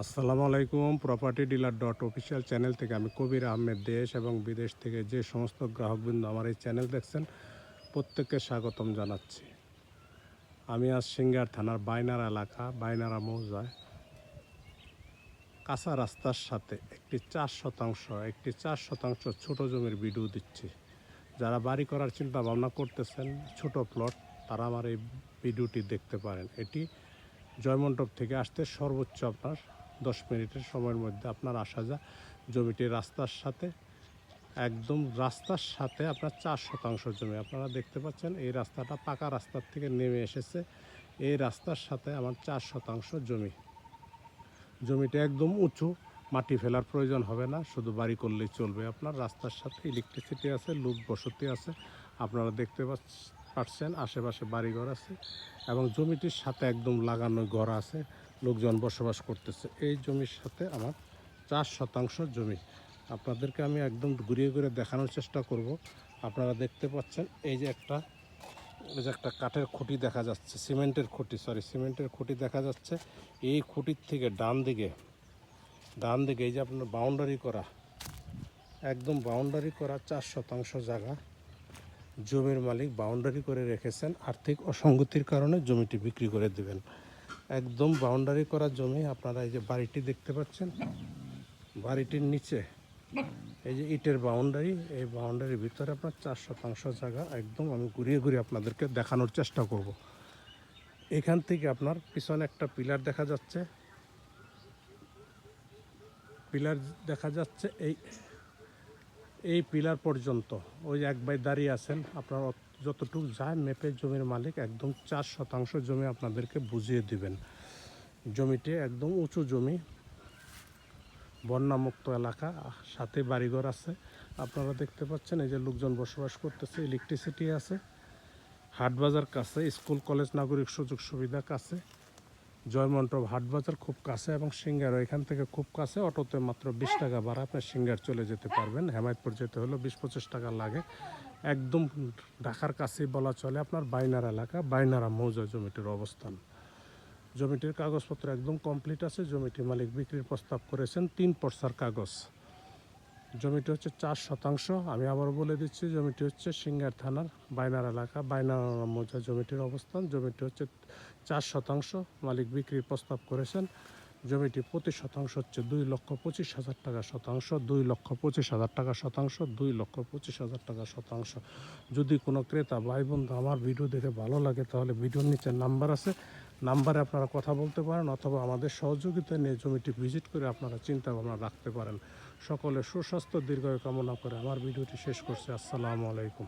আসসালামু আলাইকুম property dealer dot official channel থেকে আমি কবির আহমেদ, দেশ এবং বিদেশ থেকে যে সমস্ত গ্রাহকবৃন্দ আমার এই চ্যানেল দেখছেন, প্রত্যেককে স্বাগতম জানাচ্ছি। আমি আজ সিঙ্গার থানার বাইনার এলাকা, বাইনারা মৌজায়। কাঁচা রাস্তার সাথে একটি চার শতাংশ, একটি চার শতাংশ ছোট জমির ভিডিও দিচ্ছি। যারা বাড়ি করার চিন্তা ভাবনা করতেছেন, ছোট প্লট তারা আমার এই ভিডিওটি দেখতে পারেন। এটি জয়মণ্ডপ থেকে আসতে সর্বোচ্চ আপনার দশ মিনিটের সময়ের মধ্যে আপনার আসা যা জমিটি রাস্তার সাথে, একদম রাস্তার সাথে আপনার চার শতাংশ জমি। আপনারা দেখতে পাচ্ছেন, এই রাস্তাটা পাকা রাস্তার থেকে নেমে এসেছে। এই রাস্তার সাথে আমার চার শতাংশ জমি। জমিটা একদম উঁচু, মাটি ফেলার প্রয়োজন হবে না, শুধু বাড়ি করলেই চলবে। আপনার রাস্তার সাথে ইলেকট্রিসিটি আছে, লোক বসতি আছে। আপনারা দেখতে পাচ্ছ- পাচ্ছেন আশেপাশে বাড়িঘর আছে এবং জমিটির সাথে একদম লাগানো ঘর আছে, লোকজন বসবাস করতেছে। এই জমির সাথে আমার চার শতাংশ জমি। আপনাদেরকে আমি একদম ঘুরিয়ে ঘুরে দেখানোর চেষ্টা করব। আপনারা দেখতে পাচ্ছেন, এই যে একটা, এই যে একটা কাঠের খুঁটি দেখা যাচ্ছে, সিমেন্টের খুঁটি সরি সিমেন্টের খুঁটি দেখা যাচ্ছে। এই খুঁটির থেকে ডান দিকে ডান দিকে এই যে আপনার বাউন্ডারি করা, একদম বাউন্ডারি করা চার শতাংশ জায়গা। জমির মালিক বাউন্ডারি করে রেখেছেন, আর্থিক অসঙ্গতির কারণে জমিটি বিক্রি করে দিবেন। একদম বাউন্ডারি করা জমি, আপনারা এই যে বাড়িটি দেখতে পাচ্ছেন, বাড়িটির নিচে, এই যে ইটের বাউন্ডারি এই বাউন্ডারির ভিতরে আপনার চার শতাংশ জায়গা একদম আমি ঘুরিয়ে ঘুরিয়ে আপনাদেরকে দেখানোর চেষ্টা করব। এখান থেকে আপনার পিছনে একটা পিলার দেখা যাচ্ছে। পিলার দেখা যাচ্ছে এই এই পিলার পর্যন্ত, ওই এক ভাই দাঁড়িয়ে আছেন, আপনার যতটুকু যায় মেপে জমির মালিক একদম চার শতাংশ জমি আপনাদেরকে বুঝিয়ে দিবেন। জমিটি একদম উঁচু জমি, বন্যামুক্ত এলাকা, সাথে বাড়িঘর আছে। আপনারা দেখতে পাচ্ছেন, এই যে লোকজন বসবাস করতেছে ইলেকট্রিসিটি আছে, হাটবাজার কাছে, স্কুল, কলেজ, নাগরিক সুযোগ সুবিধা কাছে। জয়মন্টপ হাটবাজার খুব কাছে এবং সিঙ্গারও এখান থেকে খুব কাছে, অটোতে মাত্র বিশ টাকা ভাড়া, আপনি সিঙ্গার চলে যেতে পারবেন। হেমায়তপুর যেতে হলো বিশ পঁচিশ টাকা লাগে। একদম ঢাকার কাছেই বলা চলে আপনার বাইনার এলাকা, বাইনারা মৌজা জমিটির অবস্থান। জমিটির কাগজপত্র একদম কমপ্লিট আছে। জমিটি মালিক বিক্রির প্রস্তাব করেছেন, তিন পর্সার কাগজ। জমিটি হচ্ছে চার শতাংশ। আমি আবার বলে দিচ্ছি, জমিটি হচ্ছে সিঙ্গার থানার বাইনার এলাকা। বাইনার মৌজা জমিটির অবস্থান, জমিটি হচ্ছে চার শতাংশ। মালিক বিক্রির প্রস্তাব করেছেন, জমিটি প্রতি শতাংশ হচ্ছে দুই লক্ষ পঁচিশ হাজার টাকা শতাংশ, দুই লক্ষ পঁচিশ হাজার টাকা শতাংশ, দুই লক্ষ পঁচিশ হাজার টাকা শতাংশ। যদি কোনো ক্রেতা ভাই বন্ধু আমার ভিডিও দেখে ভালো লাগে, তাহলে ভিডিওর নিচে নাম্বার আছে। নাম্বারে আপনারা কথা বলতে পারেন অথবা আমাদের সহযোগিতা নিয়ে জমিটি ভিজিট করে আপনারা চিন্তা ভাবনা রাখতে পারেন। সকলে সুস্বাস্থ্য, দীর্ঘায়ু কামনা করে আমার ভিডিওটি শেষ করছি। আসসালামু আলাইকুম।